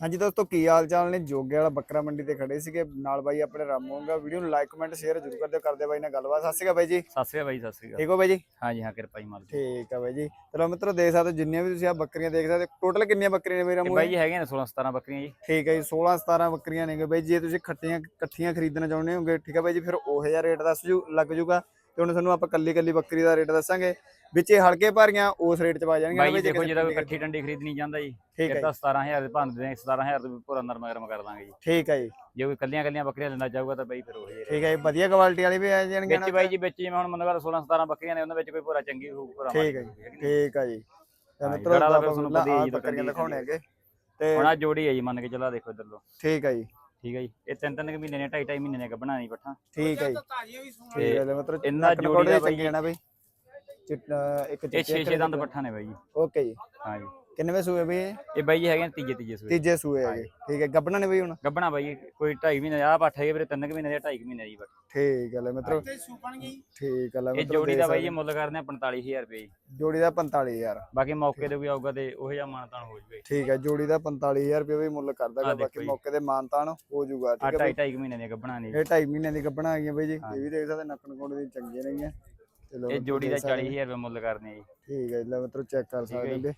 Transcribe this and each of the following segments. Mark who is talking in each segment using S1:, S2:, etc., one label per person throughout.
S1: ਹਾਂਜੀ ਦੋਸਤੋ ਕੀ ਹਾਲ ਚਾਲ ਨੇ? ਜੋਗੇ ਵਾਲਾ ਬੱਕਰਾ ਮੰਡੀ ਤੇ ਖੜੇ ਸੀਗੇ। ਨਾਲ ਬਾਈ ਆਪਣੇ ਰਾਮੋਂਗਾ ਵੀਡੀਓ ਨੂੰ ਲਾਈਕ ਕਮੈਂਟ ਸ਼ੇਅਰ ਜ਼ਰੂਰ ਕਰ ਦਿਓ। ਕਰਦੇ ਬਾਈ ਨਾਲ ਗੱਲਬਾਤ। ਸਤਿ ਸ਼੍ਰੀ ਅਕਾਲ ਬਾਈ ਜੀ।
S2: ਸਤਿ ਸ੍ਰੀ ਅਕਾਲ ਬਾਈ ਸਤਿ ਸ੍ਰੀ ਅਕਾਲ।
S1: ਠੀਕ ਹੋ ਬਾਈ ਜੀ?
S2: ਹਾਂਜੀ ਹਾਂ ਕਿਰਪਾ ਹੀ ਮਾਲਕ ਦੀ।
S1: ਠੀਕ ਆ ਬਾਈ ਜੀ। ਚਲੋ ਮਿੱਤਰੋ ਦੇਖ ਸਕਦੇ ਹੋ ਜਿੰਨੀਆਂ ਵੀ ਤੁਸੀਂ ਆ ਬੱਕਰੀਆਂ ਦੇਖ ਸਕਦੇ ਟੋਟਲ ਕਿੰਨੀਆਂ ਬੱਕਰੀਆਂ ਨੇ ਮੇਰਾ ਮੂੰਹ
S2: ਬਾਈ ਜੀ ਹੈਗੇ ਨੇ 16 17 ਬੱਕਰੀਆਂ ਜੀ।
S1: ਠੀਕ ਹੈ ਜੀ 16 17 ਬੱਕਰੀਆਂ ਨੇਗੇ ਬਾਈ ਜੇ। ਤੁਸੀਂ ਖੱਟੀਆਂ ਇਕੱਠੀਆਂ ਖਰੀਦਣਾ ਚਾਹੁੰਦੇ ਹੋਗੇ ਠੀਕ ਹੈ ਬਾਈ ਜੀ ਫਿਰ ਉਹ ਜਿਹਾ ਰੇਟ ਦੱਸ ਜੂ ਲੱਗ ਜੂਗਾ। ਤੇ ਹੁਣ ਤੁਹਾਨੂੰ ਆਪਾਂ ਕੱਲੀ ਕੱਲੀ ਬੱਕਰੀ ਦਾ ਰੇਟ ਦੱਸਾਂਗੇ। ਵਿੱਚ ਇਹ ਹਲਕੇ ਭਾਰੀਆਂ ਉਸ ਰੇਟ 'ਚ ਪਾ ਜਾਣਗੀਆਂ
S2: ਬਾਈ ਜੀ ਦੇਖੋ
S1: ਜੇ
S2: ਜਿਹੜਾ ਇਕੱਠੀ ਡੰਡੀ ਖਰੀਦਣੀ ਚਾਹੁੰਦਾ ਜੀ
S1: ਠੀਕ ਹੈ
S2: ਇਹ ਤਾਂ 17000 ਦੇ ਭਾਂਦੇ ਦੇ 17000 ਦੇ ਪੂਰਾ ਨਰਮ ਗਰਮ ਕਰ ਦਾਂਗੇ ਜੀ।
S1: ਠੀਕ ਹੈ ਜੀ।
S2: ਜੇ ਕੋਈ ਕੱਲੀਆਂ ਕੱਲੀਆਂ ਬੱਕਰੀਆਂ ਲੈਣਾ ਚਾਹੂਗਾ ਤਾਂ ਬਾਈ ਫਿਰ ਉਹ ਹੀ
S1: ਠੀਕ ਹੈ ਜੀ ਵਧੀਆ ਕੁਆਲਿਟੀ ਵਾਲੀ ਵੀ ਆ ਜਾਣਗੀਆਂ
S2: ਵਿੱਚ ਬਾਈ ਜੀ ਵਿੱਚ ਜਿਵੇਂ ਹੁਣ ਮੰਨ ਲਓ 16 17 ਬੱਕਰੀਆਂ ਨੇ ਉਹਨਾਂ ਵਿੱਚ ਕੋਈ ਪੂਰਾ ਚੰਗੀ ਹੋਊ ਪੂਰਾ
S1: ਠੀਕ ਹੈ ਜੀ ਠੀਕ ਹੈ ਜੀ। ਤੇ
S2: ਜੀ,
S1: ਮਿੱਤਰੋ ਆਪਾਂ
S2: ਤੁਹਾਨੂੰ ਜੀ,
S1: ਬੱਕਰੀਆਂ ਦਿਖਾਉਣੇ ਹੈਗੇ ਤੇ
S2: ਹੁਣ ਆ ਜੋੜੀ ਹੈ ਜੀ ਮੰਨ ਕੇ ਚੱਲਾ ਦੇਖੋ ਇੱਧਰ ਲੋ
S1: ਠੀਕ ਹੈ ਜੀ।
S2: ਠੀਕ ਹੈ ਜੀ। ਇਹ ਤਿੰਨ ਤਿੰਨ ਕੁ ਮਹੀਨੇ ਨੇ ਢਾਈ ਢਾਈ ਮਹੀਨੇ ਨੇ ਗੱਭਣਾ ਨਹੀਂ ਪੱਠਾ।
S1: ਠੀਕ ਹੈ ਜੀ। ਠੀਕ ਹੈ ਜੀ ਮਤਲਬ
S2: ਇਹਨਾਂ
S1: ਨੱਕ
S2: ਜੋੜੀ
S1: ਨਕੌੜੇ
S2: ਦਾ ਬਾਈ।
S1: ਚੰਗੇ ਨਾ ਬਈ। ਚਿੱਟਾ ਇੱਕ
S2: ਇਹ
S1: ਚਿੱਟੇ
S2: 6 6 ਦੰਦ ਪੱਠਾ ਨੇ ਬਾਈ ਜੀ।
S1: ਓਕੇ ਜੀ।
S2: ਹਾਂ ਜੀ।
S1: ਕਿੰਨੇਵੇਂ ਸੂਏ ਬਈ ਇਹ?
S2: ਇਹ ਬਾਈ ਜੀ ਹੈਗੇ ਨੇ ਤੀਜੇ ਤੀਜੇ ਸੂਏ।
S1: ਤੀਜੇ ਸੂਏ ਹੈਗੇ ਠੀਕ ਹੈ ਗੱਬਣਾ ਨੇ ਬਈ ਹੁਣ?
S2: ਗੱਭਣਾ ਬਾਈ ਕੋਈ ਢਾਈ ਮਹੀਨੇ ਆ ਪੱਠ ਹੈਗੇ ਵੀਰੇ ਤਿੰਨ ਕੁ ਮਹੀਨੇ ਦੇ ਢਾਈ ਕੁ ਮਹੀਨੇ ਦੀ ਬੱਠ
S1: ਠੀਕ ਹੈ ਲੈ ਮਿੱਤਰੋ। ਠੀਕ ਹੈ ਲੈ
S2: ਇਹ
S1: ਮਿੱਤਰੋ
S2: ਜੋੜੀ ਦਾ ਬਾਈ ਜੀ ਮੁੱਲ ਕਰਦੇ ਆ 45000 ਰੁਪਏ ਜੀ।
S1: ਜੋੜੀ ਦਾ 45000
S2: ਬਾਕੀ ਮੌਕੇ ਤੇ ਕੋਈ ਆਊਗਾ ਤੇ ਉਹ ਜਿਹਾ ਮਾਨਤਾਨ ਹੋ ਜੂਵੇ
S1: ਠੀਕ ਹੈ ਜੋੜੀ ਦਾ 45000 ਰੁਪਏ ਵੀ ਮੁੱਲ ਕਰਦਾਗਾ
S2: ਆਹ ਦੇਖੋ
S1: ਬਾਕੀ
S2: ਜੀ।
S1: ਮੌਕੇ ਤੇ ਮਾਨਤਾਨ ਹੋ ਜਾਊਗਾ
S2: ਆ
S1: ਠੀਕ ਹੈ
S2: ਢਾਈ
S1: ਬਈ।
S2: ਢਾਈ ਕੁ ਮਹੀਨੇ ਦੀਆਂ ਗੱਭਣਾ ਨੇ ਜੀ।
S1: ਇਹ 2.5 ਮਹੀਨਿਆਂ ਦੀ ਗੱਬਣਾ ਆ ਗਈਆਂ ਬਈ ਜੀ। ਇਹ ਵੀ ਦੇਖ ਸਕਦੇ ਨੱਕਣ ਕੋਣ ਦੀ ਚੰਗੀਆਂ ਨੇਗੀਆਂ ਚਲੋ
S2: ਇਹ ਜੋੜੀ ਦਾ
S1: ਦੇਖ ਸਕਦੇ
S2: 40000 ਰੁਪਏ ਮੁੱਲ ਕਰਦੇ ਆ ਜੀ।
S1: ਠੀਕ ਹੈ ਜੀ, ਲੈ ਮਿੱਤਰੋ ਚੈੱਕ ਕਰ ਸਕਦੇ
S2: ਜੀ।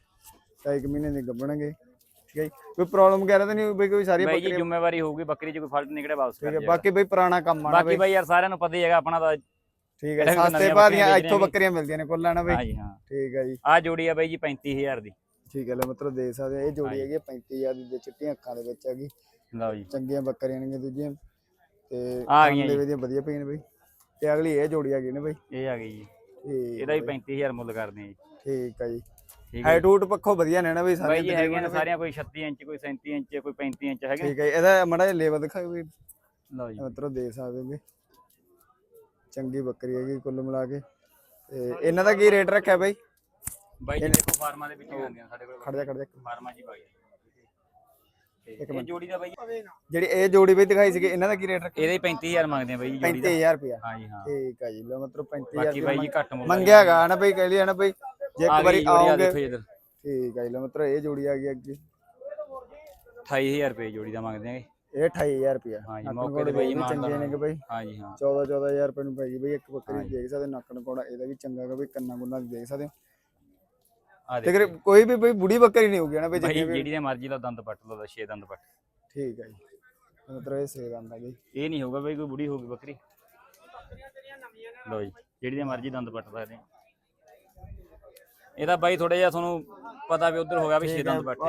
S1: ਢਾਈ ਕੁ ਮਹੀਨੇ ਦੀ ਗੱਬਣਗੇ ਠੀਕ ਹੈ ਜੀ? ਕੋਈ ਪ੍ਰੋਬਲਮ ਵਗੈਰਾ ਤਾਂ ਨਹੀਂ ਬਈ ਕੋਈ ਸਾਰੀ
S2: ਬਾਈ ਜੀ ਜ਼ਿੰਮੇਵਾਰੀ ਹੋਊਗੀ ਬੱਕਰੀ 'ਚ ਕੋਈ ਫਾਲਟ ਨਿਕਲੇ ਵਾਪਸ
S1: ਠੀਕ
S2: ਕਰ
S1: ਹੈ
S2: ਦਿਓ।
S1: ਬਾਕੀ ਬਈ ਪੁਰਾਣਾ ਕੰਮ ਆ ਨਾ
S2: ਬਾਕੀ
S1: ਬਈ।
S2: ਬਾਈ ਯਾਰ ਸਾਰਿਆਂ ਨੂੰ ਪਤਾ ਹੀ ਹੈਗਾ ਆਪਣਾ ਤਾਂ
S1: ਠੀਕ ਹੈ ਸਸਤੇ ਭਾਅ ਦੀਆਂ ਇੱਥੋਂ ਬੱਕਰੀਆਂ ਮਿਲਦੀਆਂ ਨੇ ਕੋਲਾਂ ਨਾ ਬਈ।
S2: ਹਾਂ ਜੀ ਹਾਂ।
S1: ਠੀਕ ਹੈ ਜੀ।
S2: ਆ ਜੋੜੀ ਆ ਬਾਈ ਜੀ 35000 ਦੀ।
S1: ਠੀਕ ਹੈ ਲੈ ਮਿੱਤਰੋ ਦੇਖ ਸਕਦੇ ਹੋ, ਇਹ ਜੋੜੀ ਹੈਗੀ ਆ 35000 ਦੀ ਤੇ ਚਿੱਟੀਆਂ ਅੱਖਾਂ ਦੇ ਵਿੱਚ ਹੈਗੀ।
S2: ਲਓ ਜੀ।
S1: ਚੰਗੀਆਂ ਬੱਕਰੀਆਂ ਨੇ ਦੂਜੀਆਂ। ਤੇ
S2: ਆ ਗਈਆਂ
S1: ਖਾਣ ਦੇ ਵਧੀਆ ਪਈਆਂ ਨੇ ਬਈ। ਤੇ ਅਗਲੀ ਇਹ ਜੋੜੀ ਆ ਗਈ ਨੇ ਬਈ।
S2: ਇਹ ਆ ਗਈ ਜੀ।
S1: ਠੀਕ
S2: ਇਹਦਾ ਵੀ 35000 ਮੁੱਲ ਕਰਦੇ ਆ ਜੀ।
S1: ਠੀਕ ਹੈ ਜੀ। ਹਾਈਟ ਹੂਟ ਪੱਖੋਂ ਵਧੀਆ ਨੇ ਨਾ ਬਈ ਸਾਰੇ
S2: ਬਾਈ ਜੀ ਹੈਗੀਆਂ ਨੇ ਸਾਰੀਆਂ ਕੋਈ 36 ਇੰਚ ਕੋਈ 37 ਇੰਚ ਕੋਈ 35 ਇੰਚ ਹੈਗੇ।
S1: ਠੀਕ ਹੈ ਇਹਦਾ ਮੜਾ ਜਿਹਾ ਲੇਵਾ ਦਿਖਾਓ ਵੀ।
S2: ਲਓ ਜੀ।
S1: ਮਿੱਤਰੋ ਦੇਖ ਸਕਦੇ ਹੋਗੇ ਚੰਗੀ ਬੱਕਰੀ ਹੈਗੀ ਕੁੱਲ ਮਿਲਾ ਕੇ। ਤੇ ਇਹਨਾਂ ਦਾ ਕੀ ਰੇਟ ਰੱਖਿਆ ਬਈ?
S2: ਬਾਈ ਜੀ ਦੇਖੋ ਫਾਰਮਾਂ ਦੇ ਵਿੱਚ ਹੀ ਆਉਂਦੀਆਂ ਸਾਡੇ ਕੋਲ।
S1: ਖੜ ਜਾ ਖੜ ਜਾ।
S2: ਫਾਰਮਾਂ ਜੀ ਬਾਈ। ਇੱਕ ਜੋੜੀ ਦਾ ਬਾਈ।
S1: ਜਿਹੜੀ ਇਹ ਜੋੜੀ ਬਈ ਦਿਖਾਈ ਸੀਗੀ ਇਹਨਾਂ ਦਾ ਕੀ ਰੇਟ ਰੱਖਿਆ?
S2: ਇਹਦੇ ਹੀ 35000 ਮੰਗਦੇ ਆ ਬਾਈ ਜੀ ਜੋੜੀ ਦਾ।
S1: 35000 ਰੁਪਇਆ।
S2: ਹਾਂ ਜੀ ਹਾਂ।
S1: ਠੀਕ ਹੈ ਜੀ ਲੋ ਮਤਲਬ 35000
S2: ਬਾਕੀ ਬਾਈ ਜੀ ਘੱਟ
S1: ਮੰਗਿਆ ਗਾ ਨਾ ਬਈ ਕਹਿ ਲਿਆ ਨਾ ਬਈ। ਜੇ
S2: ਆ
S1: ਇੱਕ ਵਾਰੀ
S2: ਆ
S1: ਆਓਗੇ
S2: ਦੇਖੋ ਜੀ ਇੱਧਰ।
S1: ਠੀਕ ਹੈ ਜੀ ਲੋ ਮਤਲਬ ਇਹ ਜੋੜੀ ਆ ਗਈ ਅੱਗੇ।
S2: 28000 ਰੁਪਏ ਜੋੜੀ ਦਾ ਮੰਗਦੇ ਆਂਗੇ।
S1: ਇਹ 28000 ਰੁਪਇਆ
S2: ਹਾਂ ਜੀ, ਮੌਕੇ ਤੇ ਬਈ
S1: ਵੀ
S2: ਮਾਨਦਾਨ
S1: ਚੰਗੇ ਨੇ ਕਿ ਬਈ?
S2: ਹਾਂ ਜੀ ਹਾਂ।
S1: 14 14000 ਰੁਪਏ ਨੂੰ ਪੈ ਗਈ ਬਈ ਇੱਕ ਬੱਕਰੀ ਦੇਖ ਸਕਦੇ ਨੱਕ ਨਕੌੜਾ ਇਹਦਾ ਵੀ ਚੰਗਾ ਗਾ ਬਈ ਕੰਨਾਂ ਗੁੰਨਾਂ ਦੀ ਦੇਖ ਸਕਦੇ ਹੋ।
S2: ਆ
S1: ਤੇ ਕੋਈ ਵੀ ਬਈ ਬੁੜੀ ਬੱਕਰੀ ਨਹੀਂ ਹੋਊਗੀ ਨਾ ਬਈ ਵੀ
S2: ਜਿਹੜੀ ਦੇ ਮਰਜ਼ੀ ਦਾ ਦੰਦ ਪੱਟ ਲਓ ਦਾ 6 ਦੰਦ ਪੱਟ।
S1: ਠੀਕ ਹੈ ਜੀ। ਮਤਲਬ ਇਹ ਸੇਲ ਆਂਦਾ ਜੀ
S2: ਇਹ ਨਹੀਂ ਹੋਊਗਾ ਬਈ ਕੋਈ ਬੁੜੀ ਹੋਊਗੀ ਬੱਕਰੀ। ਲਓ ਜੀ ਜਿਹੜੀ ਦੇ ਮਰਜ਼ੀ ਦੰਦ ਪੱਟ ਸਕਦੇ ਆ ਇਹਦਾ ਬਾਈ ਥੋੜਾ ਜਿਹਾ ਤੁਹਾਨੂੰ ਪਤਾ ਵੀ ਉਧਰ ਹੋਗਾ ਵੀ 6 ਦੰਦ ਪੱਟ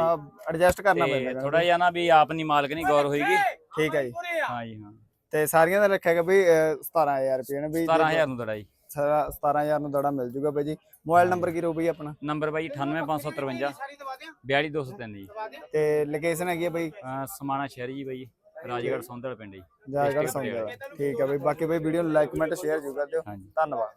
S1: ਐਡਜਸਟ ਕਰਨਾ ਪੈਂਦਾ।
S2: ਥੋੜਾ ਜਿਹਾ ਨਾ ਵੀ ਆਪ ਨਹੀਂ ਮਾਲਕ ਨਹੀਂ ਗੌਰ ਹੋਏਗੀ।
S1: ਠੀਕ ਹੈ ਜੀ।
S2: ਹਾਂ ਜੀ ਹਾਂ।
S1: ਤੇ ਸਾਰੀਆਂ ਦਾ ਰੱਖਿਆ ਗਿਆ ਬਈ ਅਹ, 17000 ਰੁਪਏ ਨੇ ਬਈ
S2: 17000 ਨੂੰ ਦੜਾਈ
S1: ਸਾਰਾ 17000 ਨੂੰ ਦੜਾ ਮਿਲ ਜੂਗਾ ਬਈ ਜੀ। ਮੋਬਾਈਲ ਨੰਬਰ ਕੀ ਰਹੂ ਬਈ ਆਪਣਾ?
S2: ਨੰਬਰ ਬਾਈ 98553 42203 ਜੀ।
S1: ਤੇ ਲੋਕੇਸ਼ਨ ਹੈਗੀ ਆ ਬਈ?
S2: ਸਮਾਣਾ ਸ਼ਹਿਰ ਜੀ ਬਾਈ। ਰਾਜਗੜ੍ਹ ਸੌਂਦੜ ਪਿੰਡ ਜੀ।
S1: ਜਾਇਗੜ ਸੰਗਲ ਠੀਕ ਹੈ ਬਈ। ਬਾਕੀ ਬਈ ਵੀਡੀਓ ਨੂੰ ਲਾਈਕ ਕਮੈਂਟ ਸ਼ੇਅਰ ਕਰ ਦਿਓ। ਧੰਨਵਾਦ।